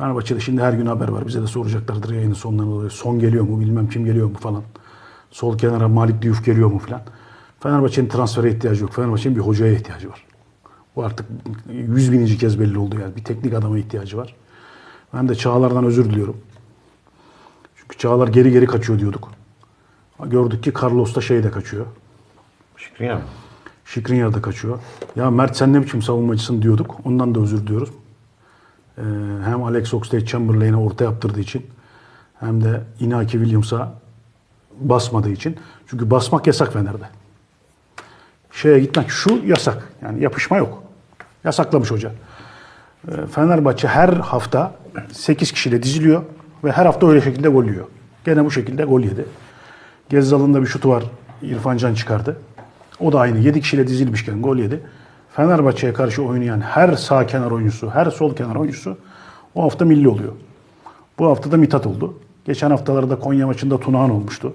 Fenerbahçe'de şimdi her gün haber var. Bize de soracaklardır yayının sonlarında. dolayı. Son geliyor mu bilmem kim geliyor mu falan. Sol kenara Malik Diouf geliyor mu falan. Fenerbahçe'nin transfere ihtiyacı yok. Fenerbahçe'nin bir hocaya ihtiyacı var. Bu artık yüz bininci kez belli oldu yani. Bir teknik adama ihtiyacı var. Ben de Çağlar'dan özür diliyorum. Çünkü Çağlar geri geri kaçıyor diyorduk. Gördük ki Carlos da şey de kaçıyor. Şükrü mı? Şikrinyar da kaçıyor. Ya Mert sen ne biçim savunmacısın diyorduk. Ondan da özür diliyoruz. Ee, hem Alex Oxlade-Chamberlain'e orta yaptırdığı için hem de Inaki Williams'a basmadığı için. Çünkü basmak yasak Fener'de. Şeye gitmek şu yasak. Yani yapışma yok. Yasaklamış hoca. Ee, Fenerbahçe her hafta 8 kişiyle diziliyor ve her hafta öyle şekilde gol yiyor. Gene bu şekilde gol yedi. Gezzal'ın da bir şutu var. İrfan Can çıkardı. O da aynı. 7 kişiyle dizilmişken gol yedi. Fenerbahçe'ye karşı oynayan her sağ kenar oyuncusu, her sol kenar oyuncusu o hafta milli oluyor. Bu hafta da Mithat oldu. Geçen haftalarda Konya maçında Tunahan olmuştu.